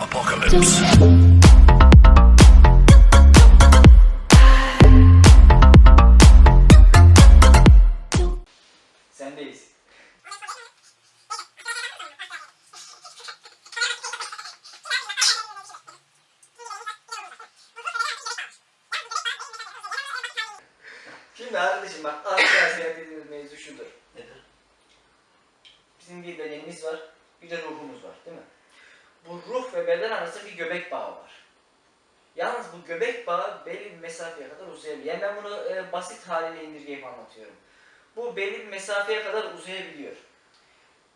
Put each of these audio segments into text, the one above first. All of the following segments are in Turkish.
apocalypse. Bağı var. Yalnız bu göbek bağı belli bir mesafeye kadar uzayabiliyor. Yani ben bunu e, basit haliyle indirgeyip anlatıyorum. Bu belli bir mesafeye kadar uzayabiliyor.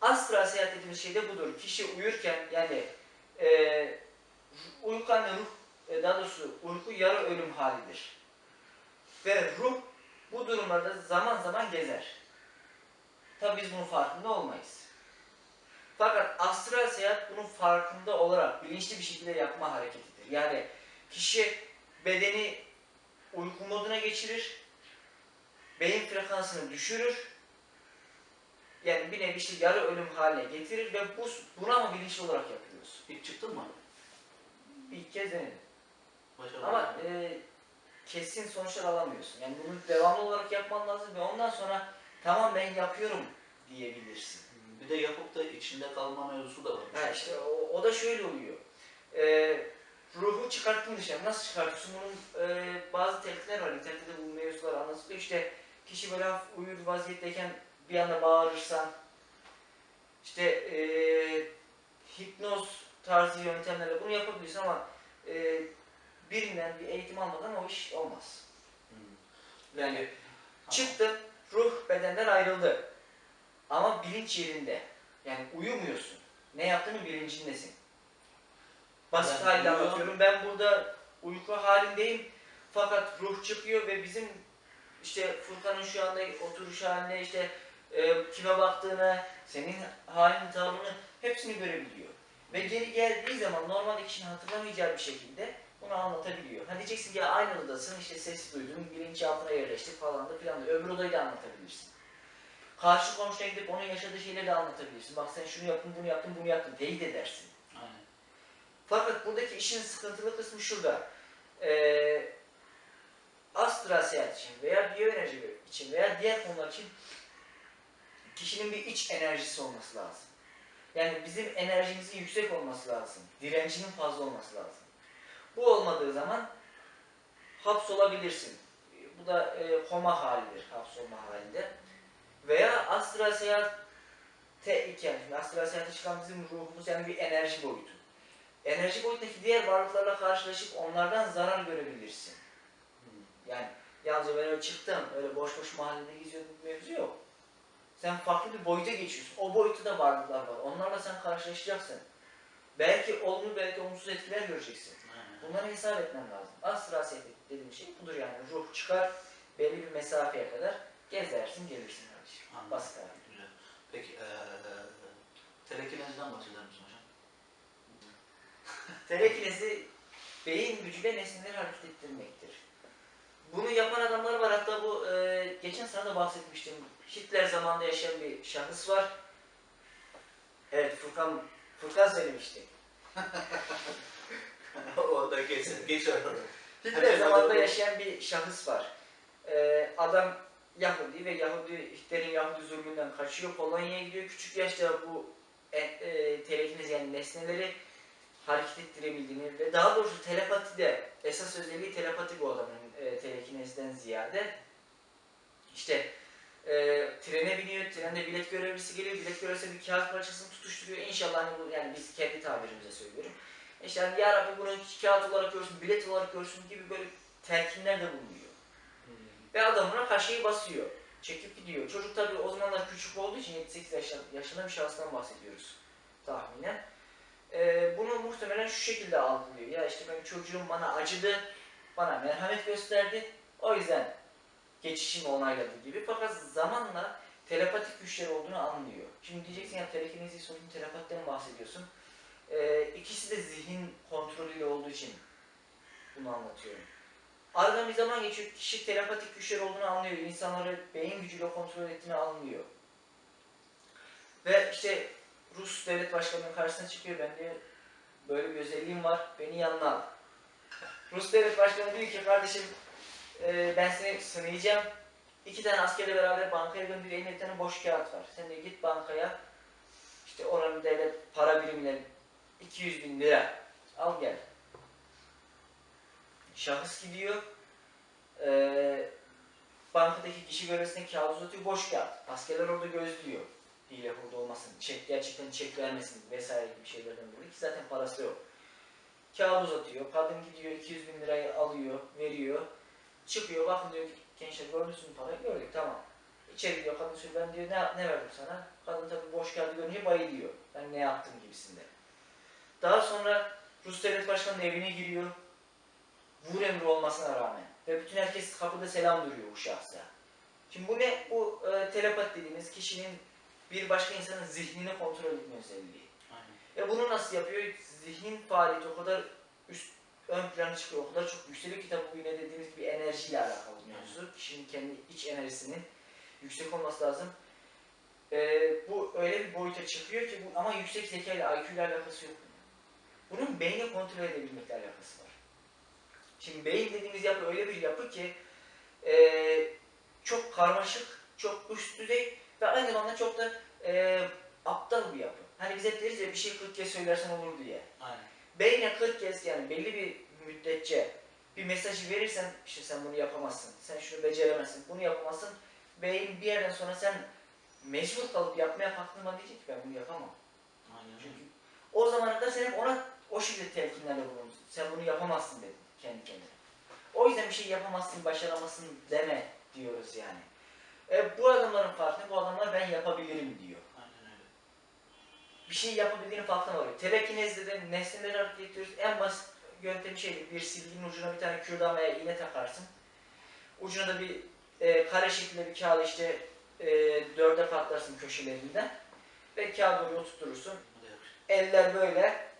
Astral seyahat dediğimiz şey de budur. Kişi uyurken yani e, uyku e, daha doğrusu uyku yarı ölüm halidir. Ve ruh bu durumlarda zaman zaman gezer. Tabi biz bunun farkında olmayız. Fakat astral seyahat bunun farkında olarak bilinçli bir şekilde yapma hareketidir. Yani kişi bedeni uyku moduna geçirir, beyin frekansını düşürür, yani bir nevi işte yarı ölüm haline getirir ve bu, bunu ama bilinçli olarak yapıyoruz. İlk çıktın mı? Bir kez denedim. Başarılı. Ama e, kesin sonuçlar alamıyorsun. Yani bunu devamlı olarak yapman lazım ve ondan sonra tamam ben yapıyorum diyebilirsin. De yapıp da içinde kalma mevzusu da var. Ha işte o, o da şöyle oluyor. Ee, ruhu çıkarttın dışarı. Nasıl çıkartıyorsun? Bunun e, bazı teknikler var. İnternette de bu mevzular anlatılıyor. İşte kişi böyle uyur vaziyetteyken bir anda bağırırsan işte e, hipnoz tarzı yöntemlerle bunu yapabilirsin ama e, birinden bir eğitim almadan o iş olmaz. Hmm. Yani Tamam. Çıktın, ruh bedenden ayrıldı. Ama bilinç yerinde. Yani uyumuyorsun. Ne yaptığını bilincindesin. Basit Ben halde uyuyorum. anlatıyorum. Ben burada uyku halindeyim. Fakat ruh çıkıyor ve bizim işte Furkan'ın şu anda oturuş haline işte e, kime baktığını, senin halini, tavrını hepsini görebiliyor. Ve geri geldiği zaman normalde kişinin hatırlamayacağı bir şekilde bunu anlatabiliyor. Hani diyeceksin ya aynı odadasın işte ses duydun, bilinçaltına yerleştik falan da filan da öbür odayı da anlatabilirsin. Karşı komşuya gidip onun yaşadığı şeyleri de anlatabilirsin. Bak sen şunu yaptın, bunu yaptın, bunu yaptın. Teyit edersin. Aynen. Fakat buradaki işin sıkıntılı kısmı şurada. Ee, astral seyahat için veya biyoenerji için veya diğer konular için kişinin bir iç enerjisi olması lazım. Yani bizim enerjimizin yüksek olması lazım. Direncinin fazla olması lazım. Bu olmadığı zaman hapsolabilirsin. Bu da e, koma halidir, hapsolma halinde. Veya astral seyahate iken, şimdi astral seyahate çıkan bizim ruhumuz yani bir enerji boyutu. Enerji boyutundaki diğer varlıklarla karşılaşıp onlardan zarar görebilirsin. Yani yalnızca ben öyle çıktım, öyle boş boş mahallede geziyordum bir mevzu yok. Sen farklı bir boyuta geçiyorsun. O boyutta da varlıklar var. Onlarla sen karşılaşacaksın. Belki olumlu, belki olumsuz etkiler göreceksin. Bunları hesap etmen lazım. Astral seyahat dediğim şey budur yani. Ruh çıkar, belli bir mesafeye kadar gezersin, gelirsin. Anladım. Basit abi. Güzel. Peki eee telekineziden bahseder misin hocam? Telekinezi beyin gücüyle nesneleri hareket ettirmektir. Bunu yapan adamlar var. Hatta bu e, geçen sana da bahsetmiştim. Hitler zamanında yaşayan bir şahıs var. Evet Furkan Furkan söylemişti. Orada geç, geç orada. Hitler zamanında yaşayan bir şahıs var. E, adam Yahudi ve Yahudi Hitler'in Yahudi zulmünden kaçıyor. Polonya'ya gidiyor. Küçük yaşta bu e, e, telekinez yani nesneleri hareket ettirebildiğini ve daha doğrusu telepati de esas özelliği telepati bu adamın e, telekinezden ziyade. İşte e, trene biniyor, trende bilet görevlisi geliyor, bilet görevlisi bir kağıt parçasını tutuşturuyor. İnşallah hani bu yani biz kendi tabirimize söylüyorum. İşte hani ya Rabbi bunu kağıt olarak görsün, bilet olarak görsün gibi böyle telkinler de bulunuyor. Ve adam buna kaşeyi basıyor. Çekip gidiyor. Çocuk tabii o zamanlar küçük olduğu için 7-8 yaşında, yaşında bir şahıstan bahsediyoruz tahminen. Ee, bunu muhtemelen şu şekilde algılıyor. Ya işte benim çocuğum bana acıdı, bana merhamet gösterdi. O yüzden geçişimi onayladı gibi. Fakat zamanla telepatik güçler olduğunu anlıyor. Şimdi diyeceksin ya telekinezi sorun telepatiden bahsediyorsun. Ee, ikisi de zihin kontrolüyle olduğu için bunu anlatıyorum. Aradan bir zaman geçiyor, kişi telepatik güçler olduğunu anlıyor, insanları beyin gücüyle kontrol ettiğini anlıyor. Ve işte Rus devlet başkanının karşısına çıkıyor, ben diyor Böyle bir özelliğim var. Beni yanına al. Rus devlet başkanı diyor ki kardeşim e, ben seni sınayacağım. İki tane askerle beraber bankaya gönderiyor. Elinde bir tane boş kağıt var. Sen de git bankaya işte oranın devlet para birimine 200 bin lira al gel. Şahıs gidiyor. Eee bankadaki kişi bölmesine kağıt uzatıyor. Boş kağıt. Askerler orada gözlüyor. Hile burada olmasın. Çek gerçekten çek vermesin vesaire gibi şeylerden dolayı ki zaten parası yok. Kağıt uzatıyor. Kadın gidiyor 200 bin lirayı alıyor, veriyor. Çıkıyor bakın diyor gençler gördünüz mü parayı? Gördük tamam. İçeri diyor kadın söylüyor ben diyor ne, ne verdim sana? Kadın tabii boş kağıdı görünce bayılıyor. Ben ne yaptım gibisinde. Daha sonra Rus devlet başkanının evine giriyor. Vur emri olmasına rağmen. Ve bütün herkes kapıda selam duruyor bu şahsa. Şimdi bu ne? Bu e, telepat dediğimiz kişinin bir başka insanın zihnini kontrol etme özelliği. Aynen. E bunu nasıl yapıyor? Zihnin faaliyeti o kadar üst ön plana çıkıyor, o kadar çok yükseliyor ki tabi bu yine dediğimiz gibi enerjiyle alakalı mevzu. Kişinin kendi iç enerjisinin yüksek olması lazım. E, bu öyle bir boyuta çıkıyor ki bu ama yüksek zeka ile IQ ile alakası yok. bunun. Bunun beyni kontrol edebilmekle alakası var. Şimdi beyin dediğimiz yapı öyle bir yapı ki e, çok karmaşık, çok üst düzey ve aynı zamanda çok da e, aptal bir yapı. Hani biz hep deriz ya bir şey 40 kez söylersen olur diye. Aynen. Beyne 40 kez yani belli bir müddetçe bir mesajı verirsen işte sen bunu yapamazsın, sen şunu beceremezsin, bunu yapamazsın. Beyin bir yerden sonra sen mecbur kalıp yapmaya kalktığında diyecek ki ben bunu yapamam. Aynen. Çünkü o zamana kadar sen hep ona o şekilde telkinlerle bulundun. Sen bunu yapamazsın dedin kendi kendine. O yüzden bir şey yapamazsın, başaramazsın deme diyoruz yani. E, bu adamların farkı, bu adamlar ben yapabilirim diyor. Aynen öyle. Bir şey yapabildiğini farkına varıyor. Telekinezde de nesneleri hareket ettiriyoruz. En basit yöntemi şeydir. Bir silginin ucuna bir tane kürdan veya iğne takarsın. Ucuna da bir e, kare şeklinde bir kağıdı işte e, dörde katlarsın köşelerinden. Ve kağıdı oraya yakışır. Eller böyle,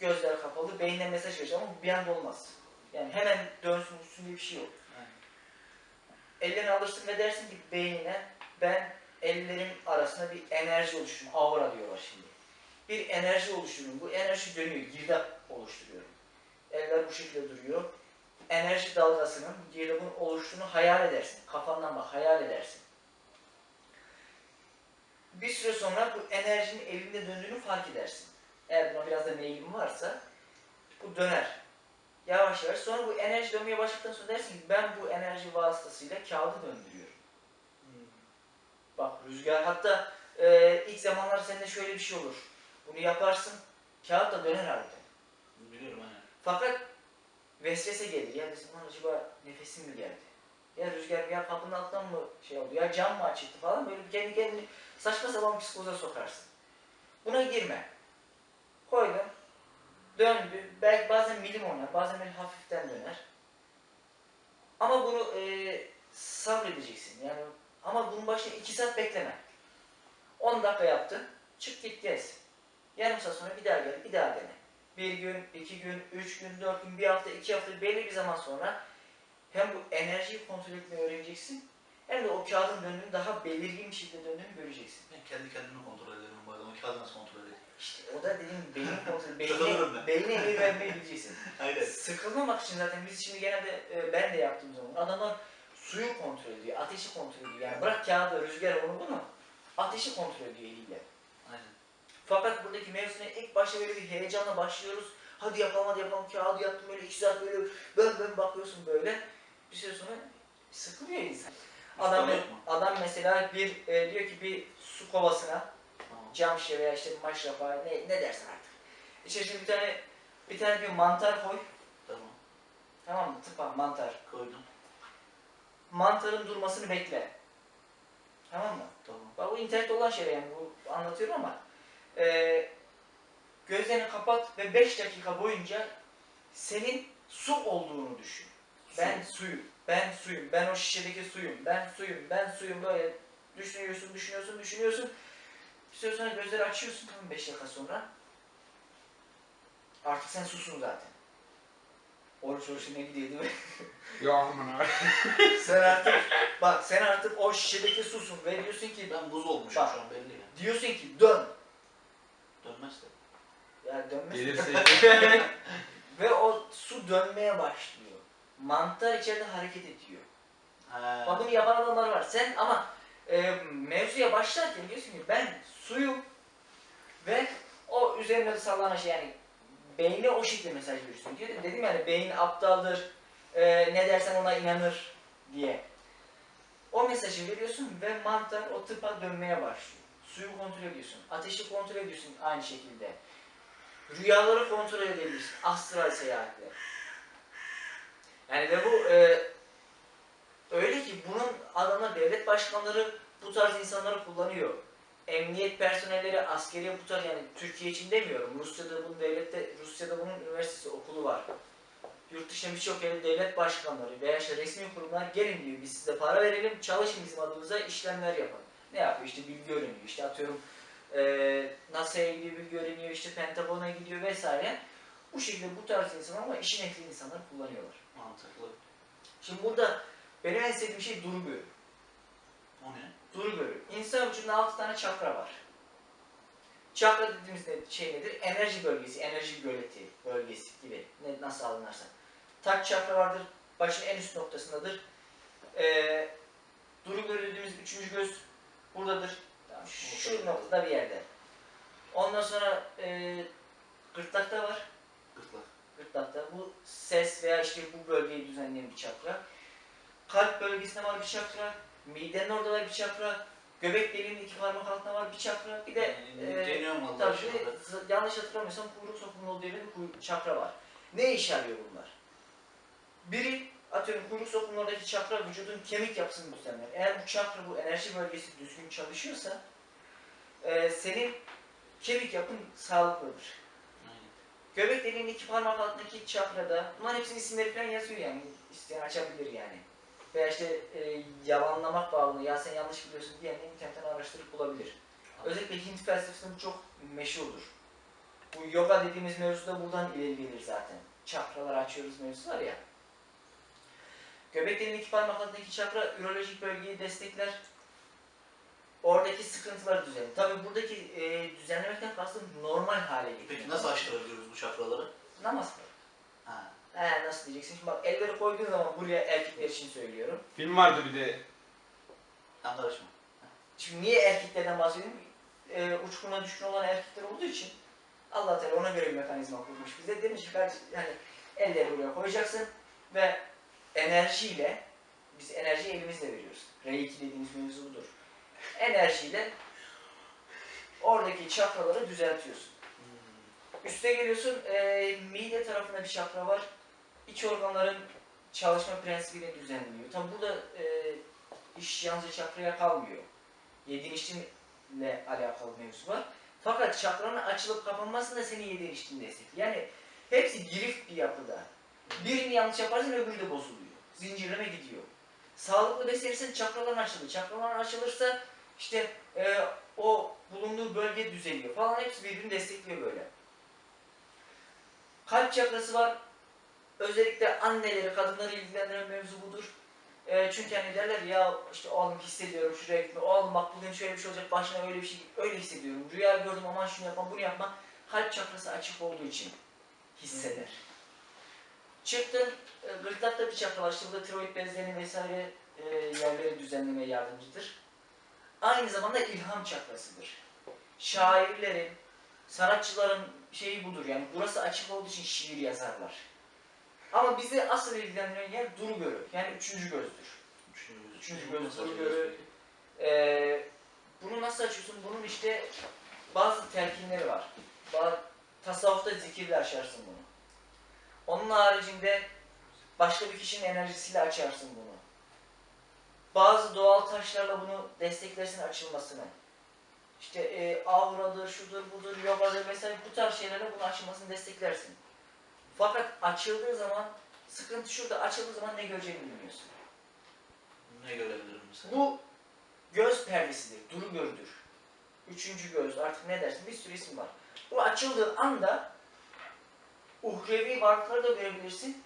gözler kapalı, beyne mesaj verecek ama bir anda olmaz. Yani hemen dönsün uçsun diye bir şey yok. Aynen. Ellerini alırsın ve dersin ki beynine ben ellerim arasında bir enerji oluşturuyorum. Aura diyorlar şimdi. Bir enerji oluşturuyorum. Bu enerji dönüyor. Girdap oluşturuyorum. Eller bu şekilde duruyor. Enerji dalgasının girdabın oluştuğunu hayal edersin. Kafandan bak hayal edersin. Bir süre sonra bu enerjinin elinde döndüğünü fark edersin. Eğer buna biraz da meyilin varsa bu döner. Yavaş yavaş. Sonra bu enerji dönmeye başladıktan sonra dersin ki ben bu enerji vasıtasıyla kağıdı döndürüyorum. Hmm. Bak rüzgar hatta e, ilk zamanlar sende şöyle bir şey olur. Bunu yaparsın kağıt da döner harbiden. Biliyorum aynen. Fakat vesvese gelir. Ya desin "Lan acaba nefesim mi geldi? Ya rüzgar ya kapının altından mı şey oldu? Ya cam mı açıldı falan böyle kendi kendini saçma sapan psikoza sokarsın. Buna girme. Koydum. Döndü. Belki bazen milim oynar, bazen böyle hafiften döner. Ama bunu e, sabredeceksin. Yani ama bunun başına 2 saat bekleme. 10 dakika yaptın. Çık git gez. Yarım saat sonra bir daha gel, bir daha dene. Bir gün, iki gün, üç gün, dört gün, bir hafta, iki hafta belli bir zaman sonra hem bu enerjiyi kontrol etmeyi öğreneceksin hem de o kağıdın döndüğünü daha belirgin bir şekilde döndüğünü göreceksin. Ben kendi kendimi kontrol bu arada. O kağıdı nasıl kontrol edeyim? İşte o da dediğim beyin kontrolü, ben. beyne emir vermeyi bileceksin. Aynen. Sıkılmamak için zaten biz şimdi genelde e, ben de yaptığım zaman adamlar suyu kontrol ediyor, ateşi kontrol ediyor. Yani bırak kağıdı, rüzgarı onu bunu ateşi kontrol ediyor eliyle. Aynen. Fakat buradaki mevzuna ilk başta böyle bir heyecanla başlıyoruz. Hadi yapalım hadi yapalım kağıdı yaptım böyle iki saat böyle bön bön bakıyorsun böyle. Bir süre sonra sıkılıyor insan. Adam, adam mesela bir e, diyor ki bir su kovasına Tamam. cam şişe veya işte maşrafa ne, ne dersen artık. İçerisine bir tane bir tane bir mantar koy. Tamam. Tamam mı? Tıpa mantar. Koydum. Mantarın durmasını bekle. Tamam mı? Tamam. Bak bu internette olan şey yani bu anlatıyorum ama e, gözlerini kapat ve 5 dakika boyunca senin su olduğunu düşün. Ben suyum, ben suyum, ben o şişedeki suyum, ben suyum, ben suyum böyle düşünüyorsun, düşünüyorsun, düşünüyorsun. Bir süre sonra gözleri açıyorsun tamam 5 dakika sonra. Artık sen susun zaten. Oruç oruçuna gidiyor değil mi? Ya aman abi. sen artık, bak sen artık o şişedeki susun ve diyorsun ki, Ben buz olmuşum Bak. şu an belli yani. diyorsun ki dön. Dönmez de. Yani dönmesi Gelirse Ve o su dönmeye başlıyor. Mantar içeride hareket ediyor. Bak bunu yapan adamlar var. Sen ama e, mevzuya başlarken diyorsun ki ben suyum ve o üzerinde sallanan şey yani beyne o şekilde mesaj veriyorsun diyor. Dedim yani beyin aptaldır, e, ne dersen ona inanır diye. O mesajı veriyorsun ve mantar o tıpa dönmeye başlıyor. Suyu kontrol ediyorsun, ateşi kontrol ediyorsun aynı şekilde. Rüyaları kontrol edebilirsin, astral seyahatler. Yani ve bu e, öyle ki bunun adamlar devlet başkanları bu tarz insanları kullanıyor. Emniyet personelleri, askeriye bu tarz yani Türkiye için demiyorum. Rusya'da bunun devlette, Rusya'da bunun üniversitesi, okulu var. Yurt dışında birçok yerde devlet başkanları veya işte resmi kurumlar gelin diyor biz size para verelim çalışın bizim adımıza işlemler yapın. Ne yapıyor işte bilgi öğreniyor işte atıyorum eee NASA'ya gidiyor bilgi öğreniyor işte Pentagon'a gidiyor vesaire. Bu şekilde bu tarz insanlar ama işin ehli insanlar kullanıyorlar. Mantıklı. Şimdi burada benim en sevdiğim şey duru görü. O ne? Duru görü. İnsan vücudunda 6 tane çakra var. Çakra dediğimiz ne- şey nedir? Enerji bölgesi, enerji göleti bölgesi gibi. Ne, nasıl alınırsa. Tak çakra vardır. Başın en üst noktasındadır. Ee, duru görü dediğimiz üçüncü göz buradadır. Tamam, şu noktada bir yerde. Ondan sonra e, gırtlakta var. Gırtlak. Gırtlakta. Bu ses veya işte bu bölgeyi düzenleyen bir çakra. Kalp bölgesinde var bir çakra. Midenin orada var bir çakra. Göbek deliğinin iki parmak altında var bir çakra. Bir de e, deniyorum vallahi tabii şu bir de anda. z- yanlış hatırlamıyorsam kuyruk sokumunun olduğu yerde bir kuyruk- çakra var. Ne işe yarıyor bunlar? Biri atıyorum kuyruk sokumunun oradaki çakra vücudun kemik yapısını düzenler. Eğer bu çakra bu enerji bölgesi düzgün çalışıyorsa e, senin kemik yapın sağlıklıdır. Aynen. Göbek deliğinin iki parmak altındaki çakrada, bunların hepsinin isimleri falan yazıyor yani. İsteyen açabilir yani. Veya işte e, yalanlamak bağımlı, ya sen yanlış biliyorsun diye internetten araştırıp bulabilir. Özellikle Hint felsefesinde bu çok meşhurdur. Bu yoga dediğimiz mevzu da buradan ileri gelir zaten. Çakralar açıyoruz mevzusu var ya. Göbek deliğinin iki parmak altındaki çakra ürolojik bölgeyi destekler. Oradaki sıkıntıları düzenler. Tabi buradaki e, düzenlemekten kastım normal hale getiriyor. Peki nasıl aştırabiliyoruz bu çakraları? Namaz. He nasıl diyeceksin? Şimdi bak elleri koyduğun zaman buraya erkekler için söylüyorum. film vardı bir de. Sen karışma. Şimdi niye erkeklerden bahsediyorum? Ee, uçkuruna düşkün olan erkekler olduğu için Allah Teala ona göre bir mekanizma kurmuş bize. Demiş ki hani elleri buraya koyacaksın ve enerjiyle biz enerjiyi elimizle veriyoruz. R2 dediğimiz mevzu budur. Enerjiyle oradaki çakraları düzeltiyorsun. Hmm. Üste geliyorsun, eee mide tarafında bir çakra var. İç organların çalışma prensibiyle düzenleniyor. Tabi burada eee, iş yalnızca çakraya kalmıyor. Yediğin içtinle alakalı mevzu var. Fakat çakranın açılıp kapanması da senin yediğin içtin destekliyor. Yani hepsi girift bir yapıda. Birini yanlış yaparsan öbürü de bozuluyor. Zincirleme gidiyor. Sağlıklı beslenirsen çakraların açılır. Çakralar açılırsa işte eee, o bulunduğu bölge düzeliyor falan. Hepsi birbirini destekliyor böyle. Kalp çakrası var. Özellikle anneleri, kadınları ilgilendiren mevzu budur. Ee, çünkü hani derler ya işte oğlum hissediyorum şuraya gitme, oğlum bak bugün şöyle bir şey olacak, başına öyle bir şey, öyle hissediyorum. Rüya gördüm aman şunu yapma, bunu yapma. Kalp çakrası açık olduğu için hisseder. Çıktın, e, gırtlakta bir çakra var, işte burada tiroid bezlerinin vesaire e, yerleri düzenlemeye yardımcıdır. Aynı zamanda ilham çakrasıdır. Şairlerin, sanatçıların şeyi budur yani burası açık olduğu için şiir yazarlar. Ama bizi asıl ilgilendiren yer duru görü yani üçüncü gözdür. Üçüncü göz. Üçüncü göz, göre- peki? Ee, bunu nasıl açıyorsun? Bunun işte bazı telkinleri var. Bazı, tasavvufta zikirle açarsın bunu. Onun haricinde başka bir kişinin enerjisiyle açarsın bunu. Bazı doğal taşlarla bunu desteklersin açılmasını. İşte e, auradır, şudur, budur, yogadır vesaire bu tarz şeylerle bunu açılmasını desteklersin. Fakat açıldığı zaman, sıkıntı şurada, açıldığı zaman ne göreceğini bilmiyorsun. Ne görebilirim mesela? Bu göz perdesidir, duru gördür. Üçüncü göz, artık ne dersin, bir sürü isim var. Bu açıldığı anda uhrevi varlıkları da görebilirsin,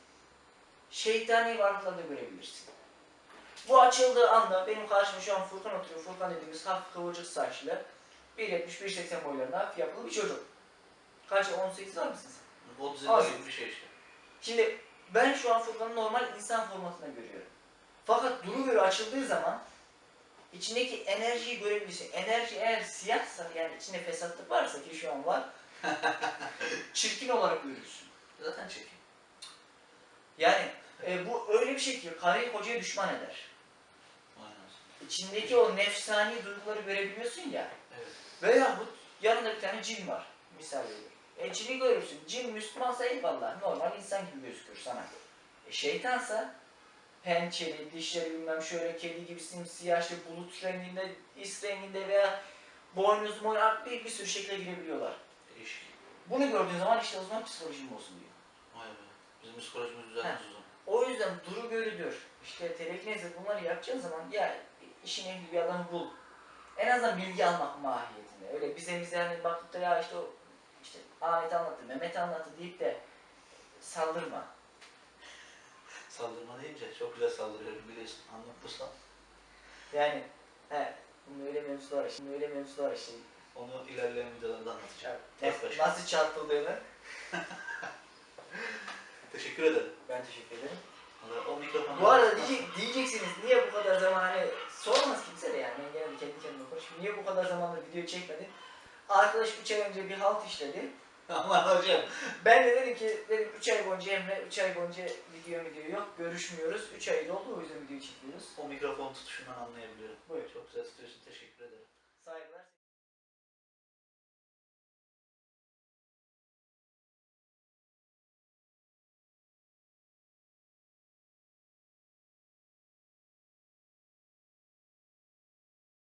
şeytani varlıkları da görebilirsin. Bu açıldığı anda, benim karşıma şu an Furkan oturuyor, Furkan dediğimiz hafif kıvırcık saçlı, 1.70-1.80 boylarında hafif yapılı bir çocuk. Kaç 18 var mısın sen? 30 Az. yıl gibi bir şey işte. Şimdi ben şu an Furkan'ı normal insan formatında görüyorum. Fakat duru göre açıldığı zaman içindeki enerjiyi görebilirsin. Enerji eğer siyahsa yani içinde fesatlık varsa ki şu an var çirkin olarak görürsün. Zaten çekim. Yani e, bu öyle bir şey ki karıyı kocaya düşman eder. Aynen. İçindeki o nefsani duyguları görebiliyorsun ya. Evet. Veyahut yanında bir tane cin var. Misal veriyorum. E cini görürsün. Cin Müslümansa eyvallah. Normal insan gibi gözükür sana. E şeytansa pençeli, dişleri bilmem şöyle kedi gibi simsiyah işte bulut renginde, is renginde veya boynuz boyun bir, bir sürü şekle girebiliyorlar. Değişik. Bunu gördüğün zaman işte o zaman psikolojin bozuluyor. Vay be. Bizim psikolojimiz düzelmez o zaman. O yüzden duru görüdür. İşte telekinezi bunları yapacağın zaman ya işin ehli bir adamı bul. En azından bilgi almak mahiyetinde. Öyle bize bize hani bakıp da ya işte o işte Ahmet anlattı, Mehmet anlattı deyip de saldırma. Saldırma deyince çok güzel saldırıyorum biliyorsun. Anlatmışsam. Yani he, bunun öyle mevzular var, şimdi öyle mevzular var şimdi. Onu ilerleyen videolarda anlatacağım. Tek nasıl, nasıl çarpıldığını Teşekkür ederim. ben teşekkür ederim. O mikrofonu... Bu arada diyecek, diyeceksiniz niye bu kadar zaman hani sormaz kimse de yani ben genelde kendi kendime konuşuyorum. Niye bu kadar zamandır video çekmedin? Arkadaş 3 ay önce bir halt işledi. Aman hocam. Ben de dedim ki dedim 3 ay boyunca Emre 3 ay boyunca video video yok görüşmüyoruz. 3 ay oldu o yüzden video çekiyoruz. O mikrofon tutuşundan anlayabiliyorum. Buyur. Çok güzel tutuyorsun. Teşekkür.